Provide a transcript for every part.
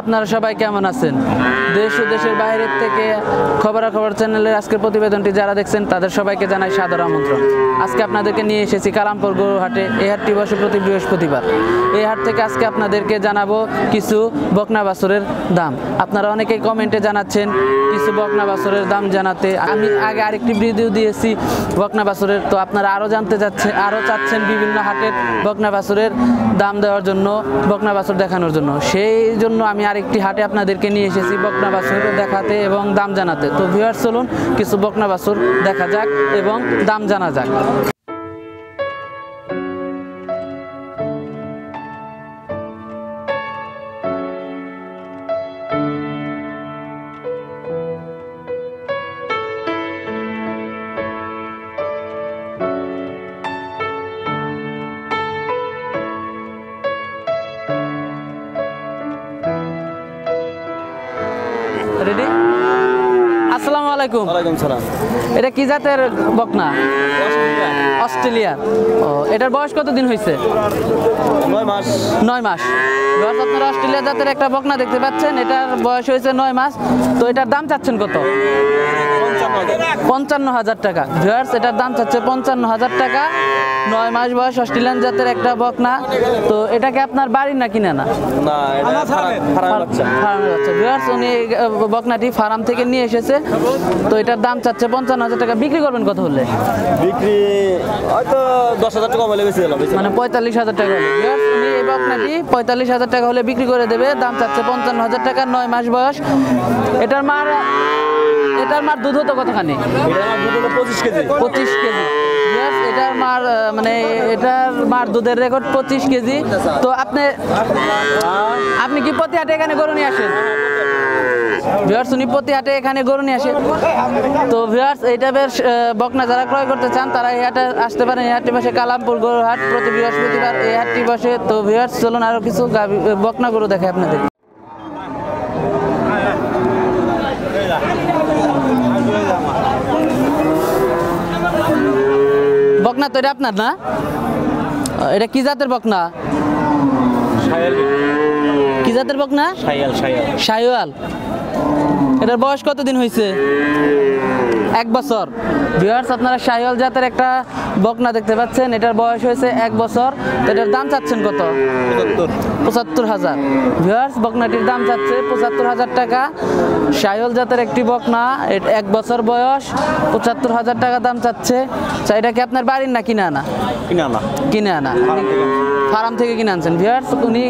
আপনারা সবাই কেমন আছেন? দেশ ও দেশের বাইরের থেকে খবরাখবর চ্যানেলের আজকের প্রতিবেদনটি যারা দেখছেন, তাদের সবাইকে জানাই সাদর আমন্ত্রণ। আজকে আপনাদেরকে নিয়ে এসেছি কালামপুর গরুহাটে। এই হাটটি বসে প্রতি বৃহস্পতিবার। এই হাট থেকে আজকে আপনাদেরকে জানাব কিছু বকনা বাছুরের দাম। আপনারা অনেকেই কমেন্টে জানাচ্ছেন, কিছু বকনা বাছুরের দাম জানাতে। আমি আগে আরেকটি ভিডিও দিয়েছি বকনা বাছুরের। তো আপনারা আরও জানতে চাচ্ছেন আরও চাচ্ছেন বিভিন্ন হাটের বকনা বাছুরের দাম দেওয়ার জন্য, বকনা বাছুর দেখানোর জন্য। সেই জন্য আমি আরেকটি হাটে আপনাদেরকে নিয়ে এসেছি বকনা বাছুর দেখাতে এবং দাম জানাতে। তো ভিউয়ার চলুন কিছু বকনা বাছুর দেখা যাক এবং দাম জানা যাক। রেডি আসসালামু আলাইকুম। ওয়ালাইকুম সালাম। এটা কি জাতের বকনা? অস্ট্রেলিয়া। ও এটার বয়স কত দিন হয়েছে? নয় মাস। নয় মাস। ভিউয়ার্স আপনারা অস্ট্রেলিয়া জাতের একটা বকনা দেখতে পাচ্ছেন এটার বয়স হয়েছে নয় মাস। তো এটার দাম চাচ্ছেন কত? পঞ্চান্ন হাজার টাকা। ভিউয়ার্স এটার দাম চাচ্ছে পঞ্চান্ন হাজার টাকা। নয় মাস বয়স অস্ট্রেলিয়ান জাতের একটা বকনা। তো এটাকে আপনার বাড়ির না কিনে না? ভিউয়ার্স উনি বকনাটি ফার্ম থেকে নিয়ে এসেছে। তো এটার দাম চাচ্ছে পঞ্চান্ন হাজার টাকা। বিক্রি করবেন কত হলে? বিক্রি হয়তো দশ হাজার টাকা কমাইলে বেশি মানে পঁয়তাল্লিশ হাজার টাকা হলে। উনি এই বকনাটি পঁয়তাল্লিশ হাজার টাকা হলে বিক্রি করে দেবে। দাম চাচ্ছে পঞ্চান্ন হাজার টাকা নয় মাস বয়স। এটার মার এটার মার দুধ হতো কতখানি? পঁচিশ কেজি। এটার মার মানে এটার মার দুধের রেকর্ড পঁচিশ কেজি। তো আপনি আপনি কি প্রতি হাটে এখানে গরু নিয়ে আসেন? ভিউয়ার্স উনি হাটে এখানে গরু নিয়ে আসেন তো ভিউয়ার্স এই টাইপের বকনা যারা ক্রয় করতে চান, তারা এই হাটে আসতে পারেন। এই হাটটি বসে কালামপুর হাট প্রতি বৃহস্পতিবার এই হাটটি বসে। তো ভিউয়ার্স চলুন আরও কিছু বকনা গরু দেখে আপনাদের। বকনা তো এটা আপনার না? এটা কি জাতের বকনা? কি জাতের বকনা? শাইওয়াল এটার বয়স কতদিন হয়েছে এক বছর। ভিউয়ার্স আপনারা শাহিওয়াল জাতের একটা বকনা দেখতে পাচ্ছেন এটার বয়স হয়েছে এক বছর তো এটার দাম চাচ্ছেন কত? পঁচাত্তর। হাজার। ভিউয়ার্স বকনাটির দাম চাচ্ছে পঁচাত্তর হাজার টাকা। শাহিওয়াল জাতের একটি বকনা এক বছর বয়স পঁচাত্তর হাজার টাকা দাম চাচ্ছে। আচ্ছা, এটা কি আপনার বাড়ির না কিনে আনা? কিনা না কিনে আনা। ফার্ম থেকে কিনে আনছেন। ভিউয়ার্স উনি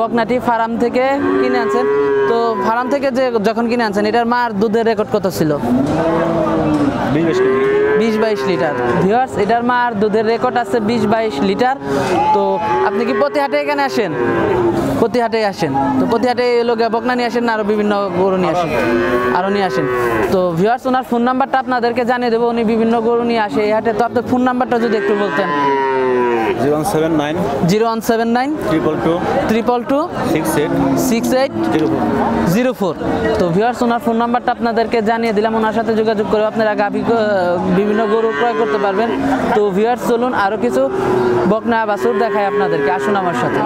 বকনাটি ফার্ম থেকে কিনে আনছেন। তো ফার্ম থেকে যে যখন কিনে আনছেন এটার মার দুধের রেকর্ড কত ছিল? বিশ বাইশ লিটার। ভিওয়ার্স এটার মার দুধের রেকর্ড আছে বিশ বাইশ লিটার। তো আপনি কি প্রতি হাটে এখানে আসেন? প্রতি হাটে আসেন। তো প্রতি হাটে লোক বকনা নিয়ে আসেন না আরও বিভিন্ন গরু নিয়ে আসেন। আরও নিয়ে আসেন। তো ভিওয়ার্স ওনার ফোন নাম্বারটা আপনাদেরকে জানিয়ে দেবো। উনি বিভিন্ন গরু নিয়ে আসে এই হাটে। তো আপনার ফোন নাম্বারটা যদি একটু বলতেন। Zero one seven nine triple two six eight zero four zero four. তো ভিউয়ার্স ওনার ফোন নাম্বারটা আপনাদেরকে জানিয়ে দিলাম। ওনার সাথে যোগাযোগ করে আপনারা গাভী বিভিন্ন গরু ক্রয় করতে পারবেন। তো ভিউয়ার্স চলুন আরও কিছু বকনা বাসুর দেখায় আপনাদেরকে। আসুন আমার সাথে।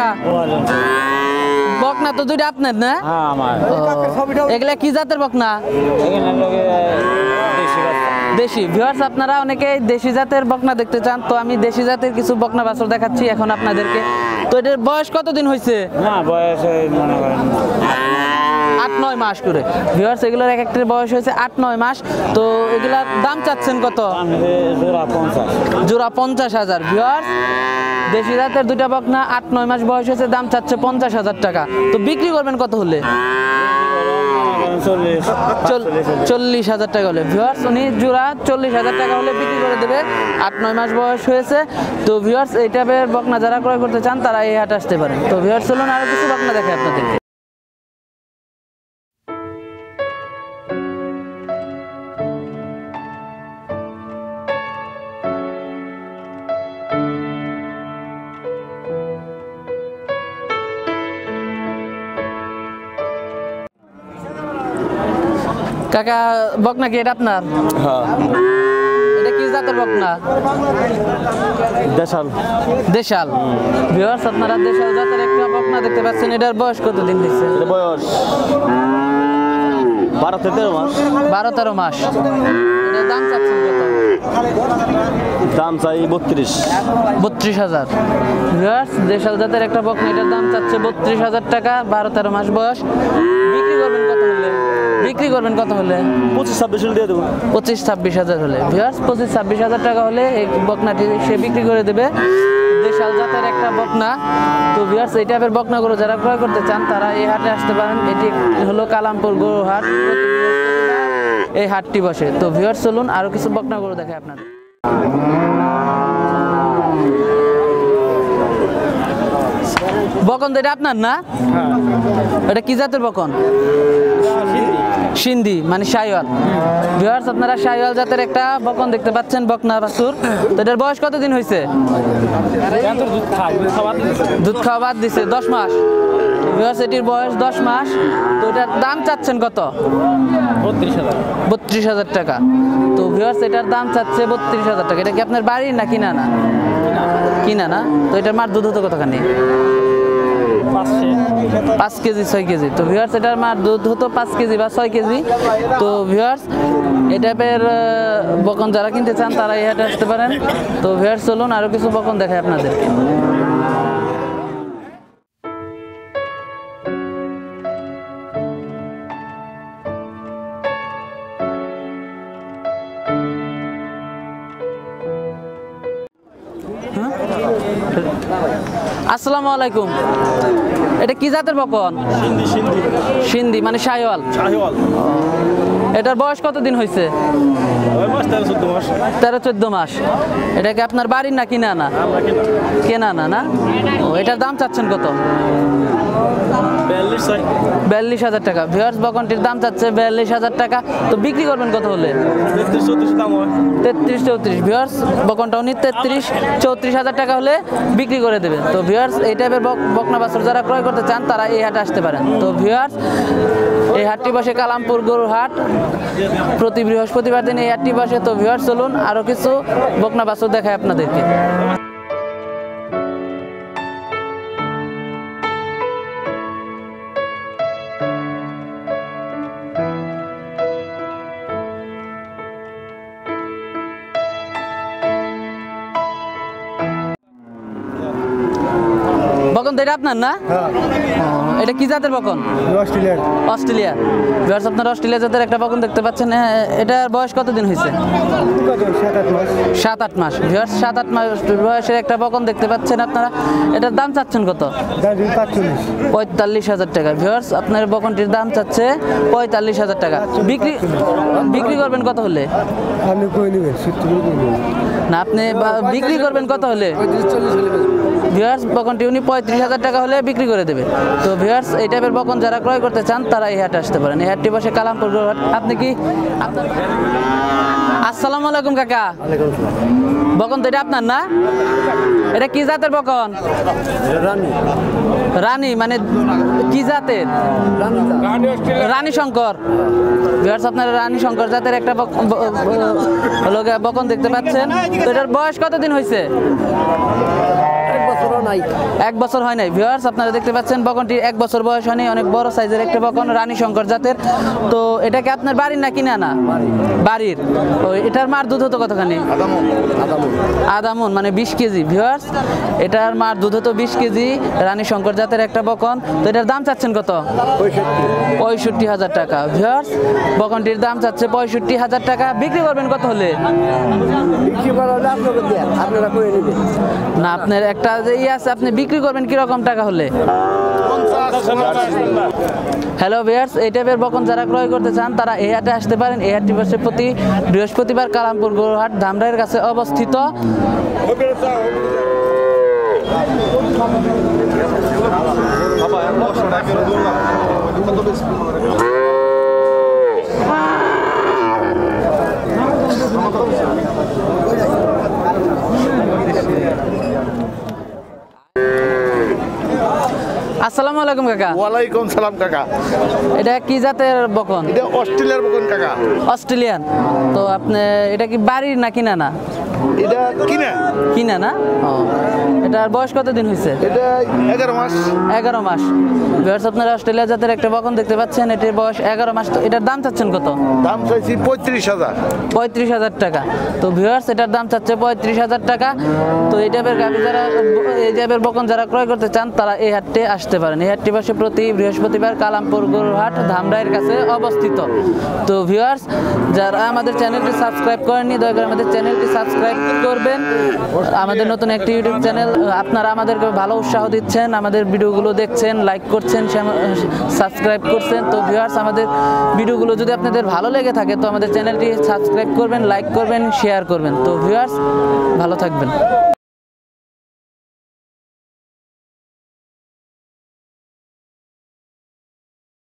কাকা বকনা তো দুইটা আপনার না? হ্যাঁ এগুলা কি জাতের বকনা? দেশি। ভিউয়ার্স আপনারা অনেকে দেশি জাতের বকনা দেখতে চান তো আমি দেশি জাতের কিছু বকনা বাছুর দেখাচ্ছি এখন আপনাদেরকে। তো এটার বয়স কতদিন হয়েছে না বয়স মনে করেন আট, নয় মাস করে। ভিউয়ার্স এগুলোর এক একটার বয়স হয়েছে আট, নয় মাস। তো এগুলার দাম চাচ্ছেন কত? জোড়া পঞ্চাশ হাজার। ভিউয়ার্স দেশি জাতের দুইটা বকনা, আট, নয় মাস বয়স হয়েছে, দাম চাচ্ছে পঞ্চাশ হাজার টাকা। তো বিক্রি করবেন কত হলে? চল্লিশ হাজার টাকা হলে। ভিউয়ার্স উনি জোড়া চল্লিশ হাজার টাকা হলে বিক্রি করে দেবে। আট, নয় মাস বয়স হয়েছে। তো ভিউয়ার্স এই টাইপের বকনা যারা ক্রয় করতে চান, তারা এই হাট আসতে পারেন। তো ভিউয়ার্স চলুন আরও কিছু বকনা দেখে আপনাদের কাকা বক নাকি এটা আপনার? হ্যাঁ। এটা কি জাতের বকনা দেশাল। দেশাল। ভিউয়ার্স আপনারা দেশাল জাতের একটা বকনা দেখতে পাচ্ছেন এটার বয়স কতদিন দিচ্ছে? বয়স বারো তেরো মাস। বারো তেরো মাস। দাম চাচ্ছেন কত? দাম চাই বত্রিশ। বত্রিশ হাজার। ভিউয়ার্স দেশাল জাতের একটা বকনা এটার দাম চাচ্ছে বত্রিশ হাজার টাকা বারো তেরো মাস বয়স। বিক্রি করবেন কত হলে? বিক্রি করবেন কত হলে? পঁচিশ ছাব্বিশ হলে দিয়ে দেবো। পঁচিশ ছাব্বিশ হাজার হলে। ভিউয়ার্স পঁচিশ ছাব্বিশ হাজার টাকা হলে এই বকনাটি সে বিক্রি করে দেবে। দেশাল জাতের একটা বকনা। তো ভিউয়ার্স এই টাইপের বকনাগুলো যারা ক্রয় করতে চান তারা এই হাটে আসতে পারেন। এটি হলো কালামপুর গরু হাট। এই হাটটি বসে। তো ভিউয়ার্স চলুন আরও কিছু বকনা গরু দেখে আপনাদের। বকন তো এটা আপনার না? এটা কি জাতের বকন? সিন্ধি মানে শাইওয়াল। ভিউয়ার্স আপনারা শাইওয়াল জাতের একটা বকন দেখতে পাচ্ছেন বকনা বাসুর তো এটার বয়স কতদিন হয়েছে দুধ খাওয়া বাদ দিছে দশ মাস। এটির বয়স দশ মাস তো এটার দাম চাচ্ছেন কত? বত্রিশ হাজার। টাকা। তো ভিউয়ার্স এটার দাম চাচ্ছে বত্রিশ হাজার টাকা। এটা কি আপনার বাড়ির না কিনা না? কিনা না? তো এটার মার দুধ হতো কতখানি? পাঁচ কেজি ছয় কেজি। তো ভিউয়ার্স এটার মার দুধ হতো পাঁচ কেজি বা ছয় কেজি। তো ভিউয়ার্স এই টাইপের বকন যারা কিনতে চান তারা এই হাটে আসতে পারেন। তো ভিউয়ার্স চলুন আরও কিছু বকন দেখায় আপনাদের আসসালামু আলাইকুম। এটা কি জাতের বকন? সিন্ধি মানে শাহিওয়াল। এটার বয়স কতদিন হয়েছে তেরো চোদ্দ মাস। এটা কি আপনার বাড়ির না কিনা না? কেনা না না? ও এটার দাম চাচ্ছেন কত? বিয়াল্লিশ হাজার টাকা। ভিওয়ার্স বকনটির দাম চাচ্ছে বিয়াল্লিশ হাজার টাকা। তো বিক্রি করবেন কত হলে? তেত্রিশ চৌত্রিশ ভিওয়ার্স বকনটা উনি তেত্রিশ চৌত্রিশ হাজার টাকা হলে বিক্রি করে দেবেন। তো ভিওয়ার্স এই টাইপের বক- বকনা বাছুর যারা ক্রয় করতে চান তারা এই হাটে আসতে পারেন। তো ভিওয়ার্স এই হাটটি বসে কালামপুর গরুর হাট। প্রতি বৃহস্পতিবার দিন এই হাটটি বসে। তো ভিওয়ার্স চলুন আরও কিছু বকনা বাছুর দেখায় আপনাদেরকে। এটা আপনার না? এটা কি জাতের বকন? অস্ট্রেলিয়ার। অস্ট্রেলিয়া ভিউয়ার্স আপনারা অস্ট্রেলিয়া জাতের একটা বকন দেখতে পাচ্ছেন। হ্যাঁ, এটার বয়স কতদিন হয়েছে? সাত আট মাস। ভিউয়ার্স সাত আট মাস বয়সের একটা বকন দেখতে পাচ্ছেন আপনারা। এটার দাম চাচ্ছেন কত? পঁয়তাল্লিশ হাজার টাকা। ভিউয়ার্স আপনার বকনটির দাম চাচ্ছে পঁয়তাল্লিশ হাজার টাকা। বিক্রি বিক্রি করবেন কত হলে? না আপনি বিক্রি করবেন কত হলে? ভিউয়ার্স বকনটি উনি পঁয়ত্রিশ হাজার টাকা হলে বিক্রি করে দেবে। তো ভিউয়ার্স এই টাইপের বকন যারা ক্রয় করতে চান তারা এই হাটে আসতে পারেন। এই হাটটি বসে কালামপুর হাট। আপনি কি? আসসালামু আলাইকুম কাকা। বকন তো এটা আপনার না? এটা কি জাতের বকন? রানী। মানে কি জাতের? রানী শঙ্কর। ভিউয়ার্স আপনারা রানী শঙ্কর জাতের একটা বকন দেখতে পাচ্ছেন। তো এটার বয়স কতদিন হয়েছে এক বছর হয় নাই। ভিউয়ার্স আপনারা দেখতে পাচ্ছেন বকনটির এক বছর বয়স হয়নি। অনেক বড় সাইজের একটা বকন রানী শঙ্কর জাতের। তো এটা কি আপনার বাড়ির না কিনা না? বাড়ির। ও এটার মার দুধ হতো কতখানি? আদামন মানে বিশ কেজি। ভিউয়ার্স এটার মার দুধ হতো বিশ কেজি রানী শঙ্কর জাতের একটা বকন তো এটার দাম চাচ্ছেন কত? পঁয়ষট্টি। হাজার টাকা। ভিউয়ার্স বকনটির দাম চাচ্ছে পঁয়ষট্টি হাজার টাকা। বিক্রি করবেন কত হলে? না আপনার একটা যে ইয়ে আছে, আপনি বিক্রি করবেন কীরকম টাকা হলে? হ্যালো ভিয়ার্স এই টাইপের বকন যারা ক্রয় করতে চান, তারা এই হাটে আসতে পারেন। এই হাটটি বসে প্রতি বৃহস্পতিবার কালামপুর গরুহাট ধামরাইয়ের কাছে অবস্থিত। আসসালামু আলাইকুম কাকা। ওয়ালাইকুম সালাম কাকা। এটা কি জাতের বকন? এটা অস্ট্রেলিয়ার বকন কাকা। অস্ট্রেলিয়ান। তো আপনি এটা কি বাড়ির না কিনা না? এটা কিনা? কিনা না? ও। এটার বয়স কত দিন হয়েছে এটা এগারো মাস। এগারো মাস। ভিউয়ার্স আপনারা অস্ট্রেলিয়া জাতের একটা বকন দেখতে পাচ্ছেন। এটির বয়স এগারো মাস। তো এটার দাম চাচ্ছেন কত? দাম চাইছি পঁয়ত্রিশ হাজার। পঁয়ত্রিশ হাজার টাকা। তো ভিউয়ার্স এটার দাম চাচ্ছে পঁয়ত্রিশ হাজার টাকা। তো এই টাইপের গাভি যারা এই টাইপের বকন যারা ক্রয় করতে চান তারা এই হাটে আসতে পারেন। এই হাটটি বসে প্রতি বৃহস্পতিবার কালামপুর গরুহাট ধামরাইয়ের কাছে অবস্থিত। তো ভিউয়ার্স যারা আমাদের চ্যানেলটি সাবস্ক্রাইব করেননি দয়া করে আমাদের চ্যানেলটি সাবস্ক্রাইব করবেন। আমাদের নতুন একটি ইউটিউব চ্যানেল আপনারা আমাদেরকে ভালো উৎসাহ দিচ্ছেন, আমাদের ভিডিওগুলো দেখছেন লাইক করছেন সাবস্ক্রাইব করছেন। তো ভিউয়ার্স আমাদের ভিডিওগুলো যদি আপনাদের ভালো লেগে থাকে, তো আমাদের চ্যানেলটি সাবস্ক্রাইব করবেন লাইক করবেন শেয়ার করবেন। তো ভিউয়ার্স ভালো থাকবেন।